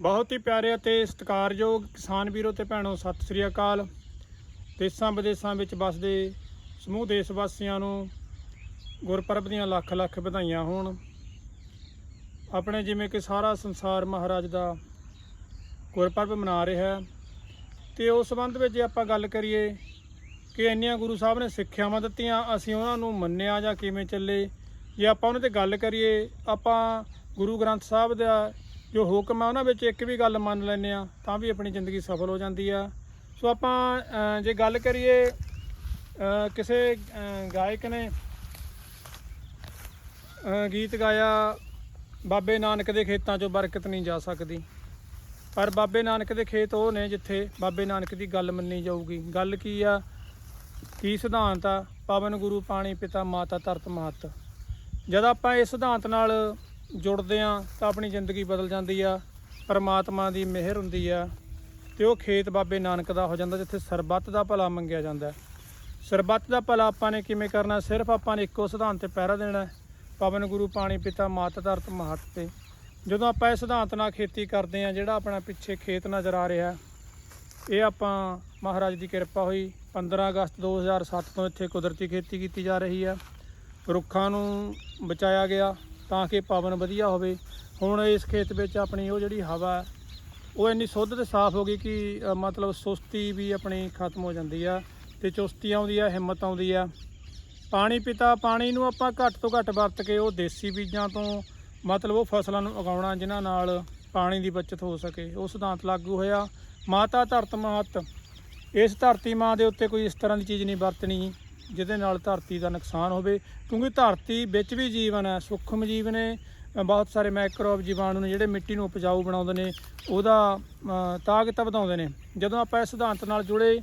ਬਹੁਤ ਹੀ ਪਿਆਰੇ ਅਤੇ ਸਤਿਕਾਰਯੋਗ ਕਿਸਾਨ ਵੀਰੋ ਤੇ ਭੈਣੋ, ਸਤਿ ਸ੍ਰੀ ਅਕਾਲ। ਦੇਸਾਂ ਵਿਦੇਸਾਂ ਵਿੱਚ ਵੱਸਦੇ ਸਮੂਹ ਦੇਸ਼ ਵਾਸੀਆਂ ਨੂੰ ਗੁਰਪੁਰਬ ਦੀਆਂ ਲੱਖ ਲੱਖ ਵਧਾਈਆਂ ਹੋਣ। ਆਪਣੇ ਜਿਵੇਂ ਕਿ ਸਾਰਾ ਸੰਸਾਰ ਮਹਾਰਾਜ ਦਾ ਗੁਰਪੁਰਬ ਮਨਾ ਰਿਹਾ ਹੈ। ਤੇ ਉਸ ਸੰਬੰਧ ਵਿੱਚ ਜੇ ਆਪਾਂ ਗੱਲ ਕਰੀਏ ਕਿ ਇੰਨੀਆਂ ਗੁਰੂ ਸਾਹਿਬ ਨੇ ਸਿੱਖਿਆਵਾਂ ਦਿੱਤੀਆਂ, ਅਸੀਂ ਉਹਨਾਂ ਨੂੰ ਮੰਨਿਆ ਜਾਂ ਕਿਵੇਂ ਚੱਲੇ? ਜੇ ਆਪਾਂ ਉਹਨਾਂ ਤੇ ਗੱਲ ਕਰੀਏ, ਆਪਾਂ ਗੁਰੂ ਗ੍ਰੰਥ ਸਾਹਿਬ ਦਾ ਜੋ ਹੁਕਮ ਆ ਉਹਨਾਂ ਵਿੱਚ ਇੱਕ ਵੀ ਗੱਲ ਮੰਨ ਲੈਂਦੇ ਆ ਤਾਂ ਵੀ ਆਪਣੀ ਜ਼ਿੰਦਗੀ ਸਫਲ ਹੋ ਜਾਂਦੀ ਆ। ਸੋ ਆਪਾਂ ਜੇ ਗੱਲ ਕਰੀਏ ਕਿਸੇ ਗਾਇਕ ਨੇ ਗੀਤ ਗਾਇਆ, ਬਾਬੇ ਨਾਨਕ ਦੇ ਖੇਤਾਂ 'ਚੋਂ ਬਰਕਤ ਨਹੀਂ ਜਾ ਸਕਦੀ। ਪਰ ਬਾਬੇ ਨਾਨਕ ਦੇ ਖੇਤ ਉਹ ਨੇ ਜਿੱਥੇ ਬਾਬੇ ਨਾਨਕ ਦੀ ਗੱਲ ਮੰਨੀ ਜਾਊਗੀ। ਗੱਲ ਕੀ ਆ? ਕੀ ਸਿਧਾਂਤ ਆ? ਪਵਨ ਗੁਰੂ, ਪਾਣੀ ਪਿਤਾ, ਮਾਤਾ ਧਰਤ ਮਹਤ। ਜਦ ਆਪਾਂ ਇਸ ਸਿਧਾਂਤ ਨਾਲ ਜੁੜਦੇ ਆ ਤਾਂ ਆਪਣੀ ਜ਼ਿੰਦਗੀ ਬਦਲ ਜਾਂਦੀ ਆ, ਪਰਮਾਤਮਾ ਦੀ ਮਿਹਰ ਹੁੰਦੀ ਆ ਤੇ ਉਹ ਖੇਤ ਬਾਬੇ ਨਾਨਕ ਦਾ ਹੋ ਜਾਂਦਾ ਜਿੱਥੇ ਸਰਬੱਤ ਦਾ ਭਲਾ ਮੰਗਿਆ ਜਾਂਦਾ। ਸਰਬੱਤ ਦਾ ਭਲਾ ਆਪਾਂ ਨੇ ਕਿਵੇਂ ਕਰਨਾ? ਸਿਰਫ ਆਪਾਂ ਨੇ ਇੱਕੋ ਸਿਧਾਂਤ ਤੇ ਪਹਿਰਾ ਦੇਣਾ ਪਵਨ ਗੁਰੂ, ਪਾਣੀ ਪਿਤਾ, ਮਾਤ ਧਰਤ, ਮਹਤ ਤੇ। ਜਦੋਂ ਆਪਾਂ ਇਸ ਸਿਧਾਂਤ ਨਾਲ ਖੇਤੀ ਕਰਦੇ ਆ ਜਿਹੜਾ ਆਪਣਾ ਪਿੱਛੇ ਖੇਤ ਨਜ਼ਰ ਆ ਰਿਹਾ, ਇਹ ਆਪਾਂ ਮਹਾਰਾਜ ਦੀ ਕਿਰਪਾ ਹੋਈ। 15 ਅਗਸਤ 2007 ਤੋਂ ਇੱਥੇ ਕੁਦਰਤੀ ਖੇਤੀ ਕੀਤੀ ਜਾ ਰਹੀ ਆ। ਰੁੱਖਾਂ ਨੂੰ ਬਚਾਇਆ ਗਿਆ। ਤਾਂ ਕਿ ਪਵਨ ਵਧੀਆ ਹੋਵੇ। ਹੁਣ ਇਸ ਖੇਤ ਵਿੱਚ ਆਪਣੀ ਉਹ ਜਿਹੜੀ ਹਵਾ, ਉਹ ਇੰਨੀ ਸ਼ੁੱਧ ਤੇ ਸਾਫ਼ ਹੋ ਗਈ ਕਿ ਮਤਲਬ ਸੁਸਤੀ ਵੀ ਆਪਣੀ ਖਤਮ ਹੋ ਜਾਂਦੀ ਆ ਤੇ ਚੁਸਤੀ ਆਉਂਦੀ ਆ, ਹਿੰਮਤ ਆਉਂਦੀ ਆ। ਪਾਣੀ ਪਿਤਾ, ਪਾਣੀ ਨੂੰ ਆਪਾਂ ਘੱਟ ਤੋਂ ਘੱਟ ਵਰਤ ਕੇ ਉਹ ਦੇਸੀ ਬੀਜਾਂ ਤੋਂ ਮਤਲਬ ਉਹ ਫਸਲਾਂ ਨੂੰ ਉਗਾਉਣਾ ਜਿਨ੍ਹਾਂ ਨਾਲ ਪਾਣੀ ਦੀ ਬਚਤ ਹੋ ਸਕੇ। ਉਹ ਸਿਧਾਂਤ ਲਾਗੂ ਹੋਇਆ। ਮਾਤਾ ਧਰਤ ਮਹਤ। ਇਸ ਧਰਤੀ ਮਾਂ ਦੇ ਉੱਤੇ ਕੋਈ ਇਸ ਤਰ੍ਹਾਂ ਦੀ ਚੀਜ਼ ਨਹੀਂ ਵਰਤਣੀ। ਜਿਹਦੇ ਨਾਲ ਧਰਤੀ ਦਾ ਨੁਕਸਾਨ ਹੋਵੇ ਕਿਉਂਕਿ ਧਰਤੀ ਵਿੱਚ ਵੀ ਜੀਵਨ ਹੈ ਸੂਖਮ ਜੀਵ ਨੇ ਬਹੁਤ ਸਾਰੇ ਮਾਈਕਰੋਬ ਜੀਵਾਣੂ ਨੇ ਜਿਹੜੇ ਮਿੱਟੀ ਨੂੰ ਉਪਜਾਊ ਬਣਾਉਂਦੇ ਨੇ ਉਹਦਾ ਤਾਕਤ ਵਧਾਉਂਦੇ ਨੇ ਜਦੋਂ ਆਪਾਂ ਇਸ ਸਿਧਾਂਤ ਨਾਲ ਜੁੜੇ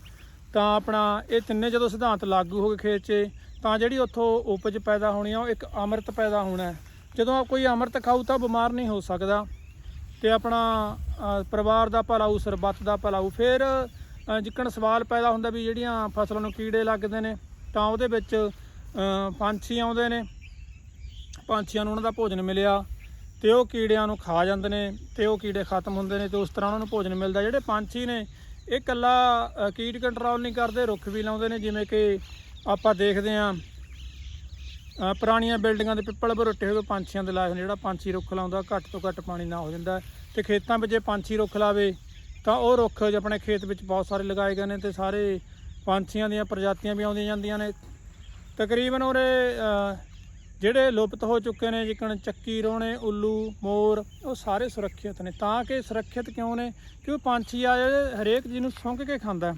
ਤਾਂ ਆਪਣਾ ਇਹ ਤਿੰਨੇ ਜਦੋਂ ਸਿਧਾਂਤ ਲਾਗੂ ਹੋ ਗਏ ਖੇਤ 'ਚ ਤਾਂ ਜਿਹੜੀ ਉੱਥੋਂ ਉਪਜ ਪੈਦਾ ਹੋਣੀ ਆ ਉਹ ਇੱਕ ਅੰਮ੍ਰਿਤ ਪੈਦਾ ਹੋਣਾ ਹੈ। ਜਦੋਂ ਕੋਈ ਅੰਮ੍ਰਿਤ ਖਾਊ ਤਾਂ ਬਿਮਾਰ ਨਹੀਂ ਹੋ ਸਕਦਾ ਤੇ ਆਪਣਾ ਪਰਿਵਾਰ ਦਾ ਭਲਾ ਸਰਬੱਤ ਦਾ ਭਲਾ ਫਿਰ ਅ, ਜਿੱਕਣ ਸਵਾਲ ਪੈਦਾ ਹੁੰਦਾ ਵੀ ਜਿਹੜੀਆਂ ਫਸਲਾਂ ਨੂੰ ਕੀੜੇ ਲੱਗਦੇ ਨੇ ਤਾਂ ਉਹਦੇ ਵਿੱਚ ਪੰਛੀ ਆਉਂਦੇ ਨੇ। ਪੰਛੀਆਂ ਨੂੰ ਉਹਨਾਂ ਦਾ ਭੋਜਨ ਮਿਲਿਆ ਤੇ ਉਹ ਕੀੜਿਆਂ ਨੂੰ ਖਾ ਜਾਂਦੇ ਨੇ ਤੇ ਉਹ ਕੀੜੇ ਖਤਮ ਹੁੰਦੇ ਨੇ ਤੇ ਉਸ ਤਰ੍ਹਾਂ ਉਹਨਾਂ ਨੂੰ ਭੋਜਨ ਮਿਲਦਾ। ਜਿਹੜੇ ਪੰਛੀ ਨੇ, ਇਹ ਇਕੱਲਾ ਕੀਟ ਕੰਟਰੋਲ ਨਹੀਂ ਕਰਦੇ, ਰੁੱਖ ਵੀ ਲਾਉਂਦੇ ਨੇ, ਜਿਵੇਂ ਕਿ ਆਪਾਂ ਦੇਖਦੇ ਆਂ ਪੁਰਾਣੀਆਂ ਬਿਲਡਿੰਗਾਂ ਦੇ ਪਿੱਪਲ ਭਰੋਟੇ ਹੋਏ ਪੰਛੀਆਂ ਦੇ ਲਾਏ ਹੋਏ ਨੇ, ਜਿਹੜਾ ਪੰਛੀ ਰੁੱਖ ਲਾਉਂਦਾ, ਘੱਟ ਤੋਂ ਘੱਟ ਪਾਣੀ ਨਾ ਹੋ ਜਾਂਦਾ ਤੇ ਖੇਤਾਂ ਵਿੱਚ ਜੇ ਪੰਛੀ ਰੁੱਖ ਲਾਵੇ, ਤਾਂ ਉਹ ਰੁੱਖ ਆਪਣੇ ਖੇਤ ਵਿੱਚ ਬਹੁਤ ਸਾਰੇ ਲਗਾਏ ਗਏ ਨੇ ਤੇ ਸਾਰੇ ਪੰਛੀਆਂ ਦੀਆਂ ਪ੍ਰਜਾਤੀਆਂ ਵੀ ਆਉਂਦੀਆਂ ਜਾਂਦੀਆਂ ਨੇ। ਤਕਰੀਬਨ ਉਹਰੇ ਜਿਹੜੇ ਲੁਪਤ ਹੋ ਚੁੱਕੇ ਨੇ, ਜਿਕਣ ਚੱਕੀ ਰੋਣੇ ਉੱਲੂ, ਮੋਰ, ਉਹ ਸਾਰੇ ਸੁਰੱਖਿਅਤ ਨੇ। ਤਾਂ ਕਿ ਸੁਰੱਖਿਅਤ ਕਿਉਂ ਨੇ? ਕਿਉਂ ਪੰਛੀ ਆ ਜਿਹੜੇ ਹਰੇਕ ਚੀਜ਼ ਨੂੰ ਸੁੰਘ ਕੇ ਖਾਂਦਾ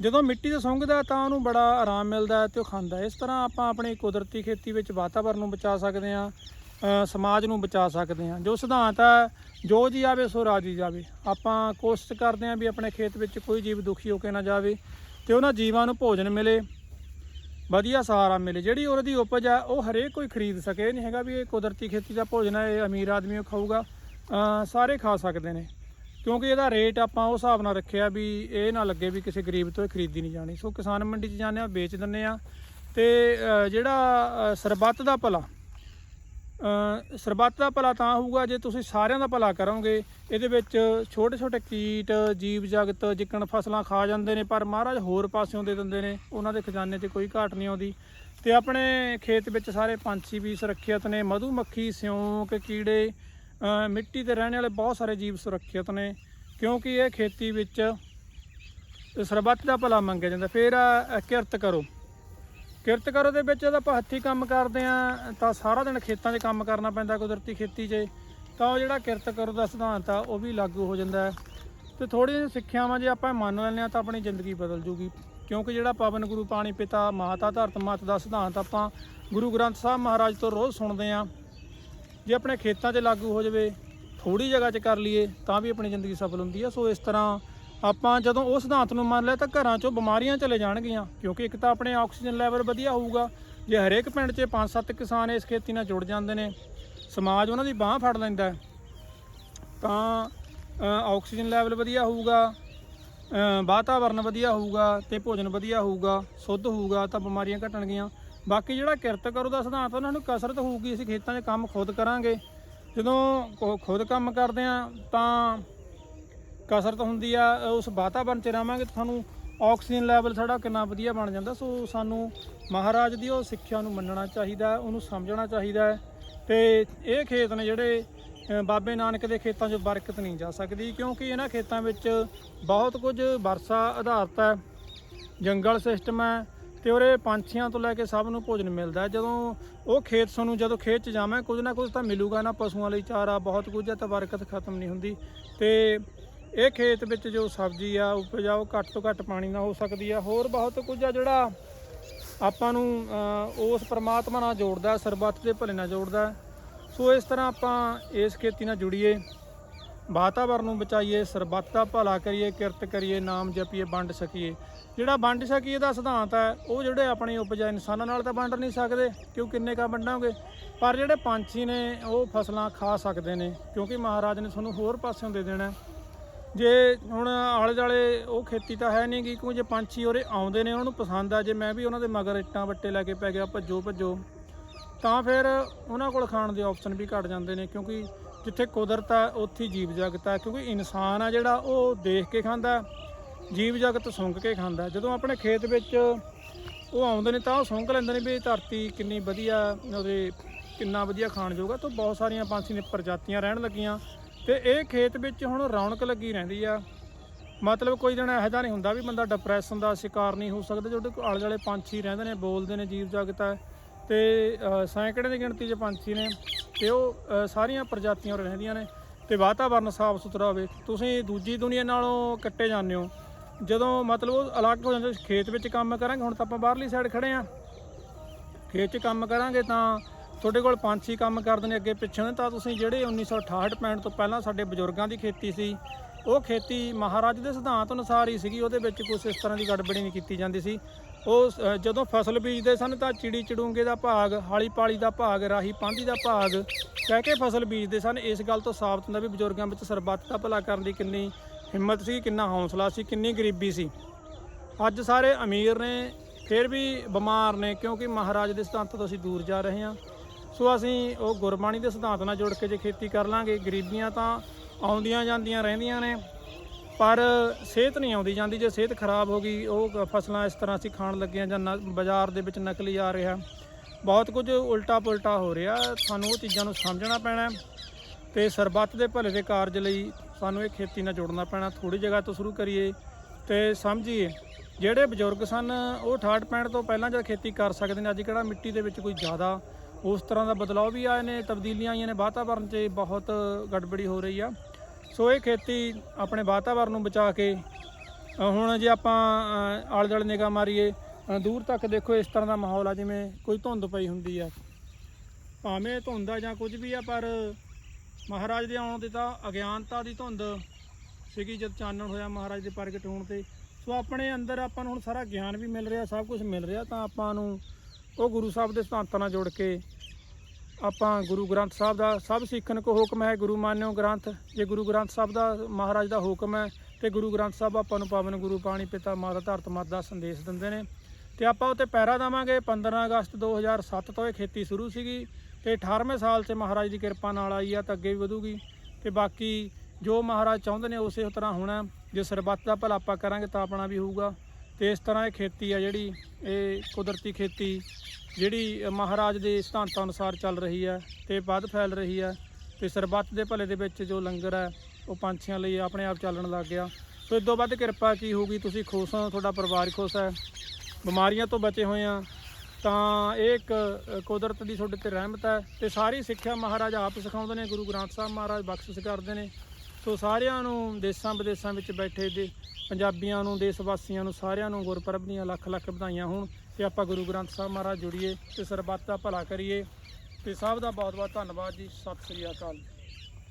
ਜਦੋਂ ਮਿੱਟੀ ਤੋਂ ਸੁੰਘਦਾ ਤਾਂ ਉਹਨੂੰ ਬੜਾ ਆਰਾਮ ਮਿਲਦਾ ਹੈ ਤੇ ਉਹ ਖਾਂਦਾ ਇਸ ਤਰ੍ਹਾਂ ਆਪਾਂ ਆਪਣੀ ਕੁਦਰਤੀ ਖੇਤੀ ਵਿੱਚ ਵਾਤਾਵਰਣ ਨੂੰ ਬਚਾ ਸਕਦੇ ਹਾਂ। ਸਮਾਜ ਨੂੰ ਬਚਾ ਸਕਦੇ ਹਾਂ। ਜੋ ਸਿਧਾਂਤ ਹੈ ਜੋ ਜੀ ਆਵੇ, ਸੋ ਰਾਜੀ ਜਾਵੇ। ਆਪਾਂ ਕੋਸ਼ਿਸ਼ ਕਰਦੇ ਹਾਂ ਵੀ ਆਪਣੇ ਖੇਤ ਵਿੱਚ ਕੋਈ ਜੀਵ ਦੁਖੀ ਹੋ ਕੇ ਨਾ ਜਾਵੇ ਤੇ ਉਹਨਾਂ ਜੀਵਾਂ ਨੂੰ ਭੋਜਨ ਮਿਲੇ, ਵਧੀਆ ਸਹਾਰਾ ਮਿਲੇ। ਜਿਹੜੀ ਉਹਦੀ ਉਪਜ ਆ, ਉਹ ਹਰੇਕ ਕੋਈ ਖਰੀਦ ਸਕੇ। ਨਹੀਂ ਹੈਗਾ ਵੀ ਇਹ ਕੁਦਰਤੀ ਖੇਤੀ ਦਾ ਭੋਜਨ ਹੈ ਇਹ ਅਮੀਰ ਆਦਮੀ ਖਾਊਗਾ। ਸਾਰੇ ਖਾ ਸਕਦੇ ਨੇ। ਕਿਉਂਕਿ ਇਹਦਾ ਰੇਟ ਆਪਾਂ ਉਹ ਹਿਸਾਬ ਨਾਲ ਰੱਖਿਆ ਵੀ ਇਹ ਨਾ ਲੱਗੇ ਵੀ ਕਿਸੇ ਗਰੀਬ ਤੋਂ ਇਹ ਖਰੀਦੀ ਨਹੀਂ ਜਾਣੀ। ਸੋ ਕਿਸਾਨ ਮੰਡੀ 'ਚ ਜਾਂਦੇ ਆ ਵੇਚ ਦਿੰਦੇ ਆ ਤੇ ਜਿਹੜਾ ਸਰਬੱਤ ਦਾ ਭਲਾ ਸਰਬੱਤ ਦਾ ਭਲਾ ਤਾਂ ਹੋਊਗਾ ਜੇ ਤੁਸੀਂ ਸਾਰਿਆਂ ਦਾ ਭਲਾ ਕਰੋਗੇ। ਇਹਦੇ ਵਿੱਚ ਛੋਟੇ ਛੋਟੇ ਕੀਟ, ਜੀਵ ਜਗਤ ਜਿੱਕਣ ਫਸਲਾਂ ਖਾ ਜਾਂਦੇ ਨੇ, ਪਰ ਮਹਾਰਾਜ ਹੋਰ ਪਾਸਿਓਂ ਦੇ ਦਿੰਦੇ ਨੇ। ਉਹਨਾਂ ਦੇ ਖਜ਼ਾਨੇ 'ਚ ਕੋਈ ਘਾਟ ਨਹੀਂ ਆਉਂਦੀ। ਤੇ ਆਪਣੇ ਖੇਤ ਵਿੱਚ ਸਾਰੇ ਪੰਛੀ ਵੀ ਸੁਰੱਖਿਅਤ ਨੇ। ਮਧੂ ਮੱਖੀ ਸਿਉਂਕ, ਕੀੜੇ ਮਿੱਟੀ ਤੇ ਰਹਿਣ ਵਾਲੇ ਬਹੁਤ ਸਾਰੇ ਜੀਵ ਸੁਰੱਖਿਅਤ ਨੇ। ਕਿਉਂਕਿ ਇਹ ਖੇਤੀ ਵਿੱਚ ਸਰਬੱਤ ਦਾ ਭਲਾ ਮੰਗਿਆ ਜਾਂਦਾ। ਫਿਰ ਕਿਰਤ ਕਰੋ। ਕਿਰਤ ਕਰੋ ਦੇ ਵਿੱਚ, ਜਦ ਆਪਾਂ ਹੱਥੀਂ ਕੰਮ ਕਰਦੇ ਆ, ਤਾਂ ਸਾਰਾ ਦਿਨ ਖੇਤਾਂ 'ਚ ਕੰਮ ਕਰਨਾ ਪੈਂਦਾ ਕੁਦਰਤੀ ਖੇਤੀ 'ਚ। ਤਾਂ ਉਹ ਜਿਹੜਾ ਕਿਰਤ ਕਰੋ ਦਾ ਸਿਧਾਂਤ ਆ, ਉਹ ਵੀ ਲਾਗੂ ਹੋ ਜਾਂਦਾ ਹੈ। ਤੇ ਥੋੜ੍ਹੀਆਂ ਜਿਹੀਆਂ ਸਿੱਖਿਆਵਾਂ ਜੇ ਆਪਾਂ ਮੰਨ ਲੈਂਦੇ ਆ, ਤਾਂ ਆਪਣੀ ਜ਼ਿੰਦਗੀ ਬਦਲ ਜੂਗੀ। ਕਿਉਂਕਿ ਜਿਹੜਾ ਪਵਨ ਗੁਰੂ ਪਾਣੀ ਪਿਤਾ ਮਾਤਾ ਧਰਤ ਮਾਤ ਦਾ ਸਿਧਾਂਤ ਆਪਾਂ ਗੁਰੂ ਗ੍ਰੰਥ ਸਾਹਿਬ ਮਹਾਰਾਜ ਤੋਂ ਰੋਜ਼ ਸੁਣਦੇ ਆ। ਜੇ ਆਪਣੇ ਖੇਤਾਂ 'ਚ ਲਾਗੂ ਹੋ ਜਾਵੇ ਥੋੜੀ ਜਗ੍ਹਾ 'ਚ ਕਰ ਲਈਏ, ਤਾਂ ਵੀ ਆਪਣੀ ਜ਼ਿੰਦਗੀ ਸਫਲ ਹੁੰਦੀ ਆ। ਸੋ ਇਸ ਤਰ੍ਹਾਂ ਆਪਾਂ ਜਦੋਂ ਉਹ ਸਿਧਾਂਤ ਨੂੰ ਮੰਨ ਲਿਆ ਤਾਂ ਘਰਾਂ 'ਚੋਂ ਬਿਮਾਰੀਆਂ ਚਲੇ ਜਾਣਗੀਆਂ, ਕਿਉਂਕਿ ਇੱਕ ਤਾਂ ਆਪਣੇ ਆਕਸੀਜਨ ਲੈਵਲ ਵਧੀਆ ਹੋਊਗਾ, ਜੇ ਹਰੇਕ ਪਿੰਡ 'ਚ 5-7 ਕਿਸਾਨ ਇਸ ਖੇਤੀ ਨਾਲ ਜੁੜ ਜਾਂਦੇ ਨੇ, ਸਮਾਜ ਉਹਨਾਂ ਦੀ ਬਾਹ ਫੜ ਲੈਂਦਾ ਤਾਂ ਆਕਸੀਜਨ ਲੈਵਲ ਵਧੀਆ ਹੋਊਗਾ ਵਾਤਾਵਰਨ ਵਧੀਆ ਹੋਊਗਾ ਤੇ ਭੋਜਨ ਵਧੀਆ ਹੋਊਗਾ, ਸ਼ੁੱਧ ਹੋਊਗਾ ਤਾਂ ਬਿਮਾਰੀਆਂ ਘਟਣਗੀਆਂ। ਬਾਕੀ ਜਿਹੜਾ ਕਿਰਤ ਕਰੋ ਦਾ ਸਿਧਾਂਤ, ਉਹਨਾਂ ਨੂੰ ਕਸਰਤ ਹੋਊਗੀ, ਅਸੀਂ ਖੇਤਾਂ 'ਚ ਕੰਮ ਖੁਦ ਕਰਾਂਗੇ। ਜਦੋਂ ਖੁਦ ਕੰਮ ਕਰਦੇ ਆ ਤਾਂ ਕਸਰਤ ਹੁੰਦੀ ਆ ਉਸ ਵਾਤਾਵਰਣ 'ਚ ਰਵਾਂਗੇ ਤਾਂ ਸਾਨੂੰ ਆਕਸੀਜਨ ਲੈਵਲ ਸਾਡਾ ਕਿੰਨਾ ਵਧੀਆ ਬਣ ਜਾਂਦਾ। ਸੋ ਸਾਨੂੰ ਮਹਾਰਾਜ ਦੀ ਉਹ ਸਿੱਖਿਆ ਨੂੰ ਮੰਨਣਾ ਚਾਹੀਦਾ, ਉਹਨੂੰ ਸਮਝਣਾ ਚਾਹੀਦਾ ਹੈ। ਤੇ ਇਹ ਖੇਤ ਨੇ ਜਿਹੜੇ ਬਾਬੇ ਨਾਨਕ ਦੇ ਖੇਤਾਂ 'ਚ ਬਰਕਤ ਨਹੀਂ ਜਾ ਸਕਦੀ, ਕਿਉਂਕਿ ਇਹਨਾਂ ਖੇਤਾਂ ਵਿੱਚ ਬਹੁਤ ਕੁਝ ਵਰਸਾ ਆਧਾਰਿਤ ਹੈ, ਜੰਗਲ ਸਿਸਟਮ ਹੈ ਤੇ ਉਰੇ ਪੰਛੀਆਂ ਤੋਂ ਲੈ ਕੇ ਸਭ ਨੂੰ ਭੋਜਨ ਮਿਲਦਾ ਜਦੋਂ ਉਹ ਖੇਤ ਸਾਨੂੰ, ਜਦੋਂ ਖੇਤ 'ਚ ਜਾਵਾਂ, ਕੁਝ ਨਾ ਕੁਝ ਤਾਂ ਮਿਲੂਗਾ ਨਾ, ਪਸ਼ੂਆਂ ਲਈ ਚਾਰਾ, ਬਹੁਤ ਕੁਝ ਹੈ ਤਾਂ ਬਰਕਤ ਖਤਮ ਨਹੀਂ ਹੁੰਦੀ। ਤੇ ਇਹ ਖੇਤ ਵਿੱਚ ਜੋ ਸਬਜ਼ੀ ਆ ਉਪਜਾਊ ਘੱਟ ਤੋਂ ਘੱਟ ਪਾਣੀ ਨਾਲ ਹੋ ਸਕਦੀ ਆ। ਹੋਰ ਬਹੁਤ ਕੁਝ ਆ ਜਿਹੜਾ ਆਪਾਂ ਨੂੰ ਉਸ ਪ੍ਰਮਾਤਮਾ ਨਾਲ ਜੋੜਦਾ, ਸਰਬੱਤ ਦੇ ਭਲੇ ਨਾਲ ਜੋੜਦਾ। ਸੋ ਇਸ ਤਰ੍ਹਾਂ ਆਪਾਂ ਇਸ ਖੇਤੀ ਨਾਲ ਜੁੜੀਏ, ਵਾਤਾਵਰਨ ਨੂੰ ਬਚਾਈਏ, ਸਰਬੱਤ ਦਾ ਭਲਾ ਕਰੀਏ, ਕਿਰਤ ਕਰੀਏ, ਨਾਮ ਜਪੀਏ, ਵੰਡ ਸਕੀਏ। ਜਿਹੜਾ ਵੰਡ ਸਕੀਏ ਦਾ ਸਿਧਾਂਤ ਹੈ ਉਹ ਜਿਹੜੇ ਆਪਣੇ ਉਪਜਾ ਇਨਸਾਨਾਂ ਨਾਲ ਤਾਂ ਵੰਡ ਨਹੀਂ ਸਕਦੇ, ਕਿਉਂ ਕਿੰਨੇ ਕਾ ਵੰਡਾਂਗੇ? ਪਰ ਜਿਹੜੇ ਪੰਛੀ ਨੇ, ਉਹ ਫਸਲਾਂ ਖਾ ਸਕਦੇ ਨੇ, ਕਿਉਂਕਿ ਮਹਾਰਾਜ ਨੇ ਤੁਹਾਨੂੰ ਹੋਰ ਪਾਸਿਓਂ ਦੇ ਦੇਣਾ। ਜੇ ਹੁਣ ਆਲੇ ਦੁਆਲੇ ਉਹ ਖੇਤੀ ਤਾਂ ਹੈ ਨਹੀਂ ਗੀ, ਕਿਉਂ ਜੇ ਪੰਛੀ ਉਰੇ ਆਉਂਦੇ ਨੇ, ਉਹਨਾਂ ਨੂੰ ਪਸੰਦ ਆ ਜੇ ਮੈਂ ਵੀ ਉਹਨਾਂ ਦੇ ਮਗਰ ਇੱਟਾਂ ਵੱਟੇ ਲੈ ਕੇ ਪੈ ਗਿਆ, ਭੱਜੋ ਭੱਜੋ, ਤਾਂ ਫਿਰ ਉਹਨਾਂ ਕੋਲ ਖਾਣ ਦੇ ਆਪਸ਼ਨ ਵੀ ਘਟ ਜਾਂਦੇ ਨੇ, ਕਿਉਂਕਿ ਜਿੱਥੇ ਕੁਦਰਤ ਆ, ਉੱਥੇ ਹੀ ਜੀਵ ਜਗਤ ਆ, ਕਿਉਂਕਿ ਇਨਸਾਨ ਆ ਜਿਹੜਾ, ਉਹ ਦੇਖ ਕੇ ਖਾਂਦਾ, ਜੀਵ ਜਗਤ ਸੁੰਘ ਕੇ ਖਾਂਦਾ। ਜਦੋਂ ਆਪਣੇ ਖੇਤ ਵਿੱਚ ਉਹ ਆਉਂਦੇ ਨੇ, ਤਾਂ ਉਹ ਸੁੰਘ ਲੈਂਦੇ ਨੇ ਵੀ ਧਰਤੀ ਕਿੰਨੀ ਵਧੀਆ, ਉਹਦੇ ਕਿੰਨਾ ਵਧੀਆ ਖਾਣ ਜੋਗਾ ਤਾਂ ਬਹੁਤ ਸਾਰੀਆਂ ਪੰਛੀ ਨੇ ਪ੍ਰਜਾਤੀਆਂ ਰਹਿਣ ਲੱਗੀਆਂ ਤੇ ਇਹ ਖੇਤ ਵਿੱਚ ਹੁਣ ਰੌਣਕ ਲੱਗੀ ਰਹਿੰਦੀ ਆ। ਮਤਲਬ ਕੋਈ ਦਿਨ ਇਹੋ ਜਿਹਾ ਨਹੀਂ ਹੁੰਦਾ ਵੀ ਬੰਦਾ ਡਿਪਰੈਸ਼ਨ ਦਾ ਸ਼ਿਕਾਰ ਨਹੀਂ ਹੋ ਸਕਦਾ, ਜਿਹੜੇ ਆਲੇ ਦੁਆਲੇ ਪੰਛੀ ਰਹਿੰਦੇ ਨੇ, ਬੋਲਦੇ ਨੇ ਜੀਵ ਜਗਤ ਹੈ ਤੇ ਸੈਂਕੜੇ ਦੀ ਗਿਣਤੀ 'ਚ ਪੰਛੀ ਨੇ ਤੇ ਉਹ ਸਾਰੀਆਂ ਪ੍ਰਜਾਤੀਆਂ ਰਹਿੰਦੀਆਂ ਨੇ ਤੇ ਵਾਤਾਵਰਨ ਸਾਫ਼ ਸੁਥਰਾ ਹੋਵੇ। ਤੁਸੀਂ ਦੂਜੀ ਦੁਨੀਆ ਨਾਲੋਂ ਕੱਟੇ ਜਾਂਦੇ ਹੋ। ਜਦੋਂ ਮਤਲਬ ਉਹ ਅਲੱਗ ਹੋ ਜਾਂਦੇ, ਖੇਤ ਵਿੱਚ ਕੰਮ ਕਰਾਂਗੇ, ਹੁਣ ਤਾਂ ਆਪਾਂ ਬਾਹਰਲੀ ਸਾਈਡ ਖੜੇ ਆ। ਖੇਤ 'ਚ ਕੰਮ ਕਰਾਂਗੇ ਤਾਂ ਤੁਹਾਡੇ ਕੋਲ ਪੰਛੀ ਕੰਮ ਕਰਦੇ ਨੇ ਅੱਗੇ ਪਿੱਛੇ ਨੇ, ਤਾਂ ਤੁਸੀਂ ਜਿਹੜੇ 1968 65 ਤੋਂ ਪਹਿਲਾਂ ਸਾਡੇ ਬਜ਼ੁਰਗਾਂ ਦੀ ਖੇਤੀ ਸੀ, ਉਹ ਖੇਤੀ ਮਹਾਰਾਜ ਦੇ ਸਿਧਾਂਤ ਅਨੁਸਾਰ ਹੀ ਸੀਗੀ, ਉਹਦੇ ਵਿੱਚ ਕੁਝ ਇਸ ਤਰ੍ਹਾਂ ਦੀ ਗੜਬੜੀ ਨਹੀਂ ਕੀਤੀ ਜਾਂਦੀ ਸੀ। ਉਹ ਜਦੋਂ ਫਸਲ ਬੀਜਦੇ ਸਨ ਤਾਂ ਚਿੜੀ ਚੜੂੰਗੇ ਦਾ ਭਾਗ ਹਾਲੀ ਪਾਲੀ ਦਾ ਭਾਗ, ਰਾਹੀ ਪਾਂਧੀ ਦਾ ਭਾਗ ਕਹਿ ਕੇ ਫਸਲ ਬੀਜਦੇ ਸਨ। ਇਸ ਗੱਲ ਤੋਂ ਸਾਬਤ ਹੁੰਦਾ ਵੀ ਬਜ਼ੁਰਗਾਂ ਵਿੱਚ ਸਰਬੱਤ ਦਾ ਭਲਾ ਕਰਨ ਦੀ ਕਿੰਨੀ ਹਿੰਮਤ ਸੀ, ਕਿੰਨਾ ਹੌਸਲਾ ਸੀ, ਕਿੰਨੀ ਗਰੀਬੀ ਸੀ। ਅੱਜ ਸਾਰੇ ਅਮੀਰ ਨੇ, ਫਿਰ ਵੀ ਬਿਮਾਰ ਨੇ, ਕਿਉਂਕਿ ਮਹਾਰਾਜ ਦੇ ਸਿਧਾਂਤ ਤੋਂ ਅਸੀਂ ਦੂਰ ਜਾ ਰਹੇ ਹਾਂ। ਸੋ ਅਸੀਂ ਉਹ ਗੁਰਬਾਣੀ ਦੇ ਸਿਧਾਂਤ ਨਾਲ ਜੁੜ ਕੇ ਜੇ ਖੇਤੀ ਕਰ ਲਾਂਗੇ, ਗਰੀਬੀਆਂ ਤਾਂ ਆਉਂਦੀਆਂ ਜਾਂਦੀਆਂ ਰਹਿੰਦੀਆਂ ਨੇ, ਪਰ ਸਿਹਤ ਨਹੀਂ ਆਉਂਦੀ ਜਾਂਦੀ, ਜੇ ਸਿਹਤ ਖਰਾਬ ਹੋ ਗਈ, ਉਹ ਫਸਲਾਂ ਇਸ ਤਰ੍ਹਾਂ ਅਸੀਂ ਖਾਣ ਲੱਗੀਆਂ ਜਾਂ ਨ- ਬਾਜ਼ਾਰ ਦੇ ਵਿੱਚ ਨਕਲੀ ਆ ਰਿਹਾ। ਬਹੁਤ ਕੁਝ ਉਲਟਾ ਪੁਲਟਾ ਹੋ ਰਿਹਾ, ਸਾਨੂੰ ਉਹ ਚੀਜ਼ਾਂ ਨੂੰ ਸਮਝਣਾ ਪੈਣਾ ਹੈ ਤੇ ਸਰਬੱਤ ਦੇ ਭਲੇ ਦੇ ਕਾਰਜ ਲਈ ਸਾਨੂੰ ਇਹ ਖੇਤੀ ਨਾਲ ਜੋੜਨਾ ਪੈਣਾ ਥੋੜੀ ਜਗ੍ਹਾ ਤੋਂ ਸ਼ੁਰੂ ਕਰੀਏ ਤੇ ਸਮਝੀਏ। ਜਿਹੜੇ ਬਜ਼ੁਰਗ ਸਨ, ਉਹ 68 65 ਤੋਂ ਪਹਿਲਾਂ ਜਦ ਖੇਤੀ ਕਰ ਸਕਦੇ ਨੇ, ਅੱਜ ਕਿਹੜਾ ਮਿੱਟੀ ਦੇ ਵਿੱਚ ਕੋਈ ਜ਼ਿਆਦਾ ਉਸ ਤਰ੍ਹਾਂ ਦਾ ਬਦਲਾਅ ਵੀ ਆਏ ਨੇ, ਤਬਦੀਲੀਆਂ ਆਈਆਂ ਨੇ ਵਾਤਾਵਰਣ 'ਚ ਬਹੁਤ ਗੜਬੜੀ ਹੋ ਰਹੀ ਆ। ਸੋ ਇਹ ਖੇਤੀ ਆਪਣੇ ਵਾਤਾਵਰਣ ਨੂੰ ਬਚਾ ਕੇ ਹੁਣ ਜੇ ਆਪਾਂ ਆਲੇ ਦੁਆਲੇ ਨਿਗਾਹ ਮਾਰੀਏ ਦੂਰ ਤੱਕ ਦੇਖੋ ਇਸ ਤਰ੍ਹਾਂ ਦਾ ਮਾਹੌਲ ਆ, ਜਿਵੇਂ ਕੋਈ ਧੁੰਦ ਪਈ ਹੁੰਦੀ ਆ। ਭਾਵੇਂ ਧੁੰਦ ਆ ਜਾਂ ਕੁਝ ਵੀ ਆ, ਪਰ ਮਹਾਰਾਜ ਦੇ ਆਉਣ ਤੇ ਤਾਂ ਅਗਿਆਨਤਾ ਦੀ ਧੁੰਦ ਸੀਗੀ, ਜਦ ਚਾਨਣ ਹੋਇਆ ਮਹਾਰਾਜ ਦੇ ਪ੍ਰਗਟ ਹੋਣ ਤੇ। ਸੋ ਆਪਣੇ ਅੰਦਰ ਆਪਾਂ ਨੂੰ ਹੁਣ ਸਾਰਾ ਗਿਆਨ ਵੀ ਮਿਲ ਰਿਹਾ, ਸਭ ਕੁਝ ਮਿਲ ਰਿਹਾ, ਤਾਂ ਆਪਾਂ ਨੂੰ ਉਹ ਗੁਰੂ ਸਾਹਿਬ ਦੇ ਸਿਧਾਂਤਾਂ ਨਾਲ ਜੁੜ ਕੇ ਆਪਾਂ ਗੁਰੂ ਗ੍ਰੰਥ ਸਾਹਿਬ ਦਾ ਸਭ ਸਿੱਖਣ ਕੋ ਹੁਕਮ ਹੈ, ਗੁਰੂ ਮਾਨਿਓ ਗ੍ਰੰਥ। ਜੇ ਗੁਰੂ ਗ੍ਰੰਥ ਸਾਹਿਬ ਦਾ ਮਹਾਰਾਜ ਦਾ ਹੁਕਮ ਹੈ, ਤੇ ਗੁਰੂ ਗ੍ਰੰਥ ਸਾਹਿਬ ਆਪਾਂ ਨੂੰ ਪਾਵਨ ਗੁਰੂ, ਪਾਣੀ ਪਿਤਾ, ਮਾਤਾ, ਧਰਤ, ਮਾਤਾ ਦਾ ਸੰਦੇਸ਼ ਦਿੰਦੇ ਨੇ। ਤੇ ਆਪਾਂ ਉੱਤੇ ਪੈਰਾ ਦੇਵਾਂਗੇ। 15 ਅਗਸਤ 2007 ਤੋਂ ਇਹ ਖੇਤੀ ਸ਼ੁਰੂ ਸੀਗੀ। ਤੇ 18ਵੇਂ ਸਾਲ 'ਚ ਮਹਾਰਾਜ ਦੀ ਕਿਰਪਾ ਨਾਲ ਆਈ ਆ, ਤਾਂ ਅੱਗੇ ਵੀ ਵਧੂਗੀ। ਤੇ ਬਾਕੀ ਜੋ ਮਹਾਰਾਜ ਚਾਹੁੰਦੇ ਨੇ, ਉਸੇ ਤਰ੍ਹਾਂ ਹੋਣਾ। ਜੇ ਸਰਬੱਤ ਦਾ ਭਲਾ ਆਪਾਂ ਕਰਾਂਗੇ, ਤਾਂ ਆਪਣਾ ਵੀ ਹੋਊਗਾ। ਤੇ ਇਸ ਤਰ੍ਹਾਂ ਇਹ ਖੇਤੀ ਆ ਜਿਹੜੀ, ਇਹ ਕੁਦਰਤੀ ਖੇਤੀ ਜਿਹੜੀ ਮਹਾਰਾਜ ਦੇ ਸਿਧਾਂਤਾਂ ਅਨੁਸਾਰ ਚੱਲ ਰਹੀ ਹੈ ਤੇ ਵੱਧ ਫੈਲ ਰਹੀ ਹੈ ਤੇ ਸਰਬੱਤ ਦੇ ਭਲੇ ਦੇ ਵਿੱਚ ਜੋ ਲੰਗਰ ਹੈ ਉਹ ਪੰਛੀਆਂ ਲਈ ਆਪਣੇ ਆਪ ਚੱਲਣ ਲੱਗ ਗਿਆ। ਸੋ ਇਦੋਂ ਵੱਧ ਕਿਰਪਾ ਕੀ ਹੋਊਗੀ? ਤੁਸੀਂ ਖੁਸ਼ ਹੋ, ਤੁਹਾਡਾ ਪਰਿਵਾਰ ਖੁਸ਼ ਹੈ ਬਿਮਾਰੀਆਂ ਤੋਂ ਬਚੇ ਹੋਏ ਆ, ਤਾਂ ਇਹ ਇੱਕ ਕੁਦਰਤ ਦੀ ਤੁਹਾਡੇ ਤੇ ਰਹਿਮਤ ਹੈ ਤੇ ਸਾਰੀ ਸਿੱਖਿਆ ਮਹਾਰਾਜ ਆਪ ਸਿਖਾਉਂਦੇ ਨੇ, ਗੁਰੂ ਗ੍ਰੰਥ ਸਾਹਿਬ ਮਹਾਰਾਜ ਬਖਸ਼ਿਸ਼ ਕਰਦੇ ਨੇ। ਸੋ ਸਾਰਿਆਂ ਨੂੰ ਦੇਸਾਂ ਵਿਦੇਸਾਂ ਵਿੱਚ ਬੈਠੇ ਦੇ ਪੰਜਾਬੀਆਂ ਨੂੰ, ਦੇਸ਼ ਵਾਸੀਆਂ ਨੂੰ, ਸਾਰਿਆਂ ਨੂੰ ਗੁਰਪੁਰਬ ਦੀਆਂ ਲੱਖ ਲੱਖ ਵਧਾਈਆਂ ਹੋਣ ਤੇ ਆਪਾਂ ਗੁਰੂ ਗ੍ਰੰਥ ਸਾਹਿਬ ਮਹਾਰਾਜ ਜੁੜੀਏ ਤੇ ਸਰਬੱਤ ਦਾ ਭਲਾ ਕਰੀਏ। ਤੇ ਸਭ ਦਾ ਬਹੁਤ ਬਹੁਤ ਧੰਨਵਾਦ ਜੀ। ਸਤਿ ਸ੍ਰੀ ਅਕਾਲ।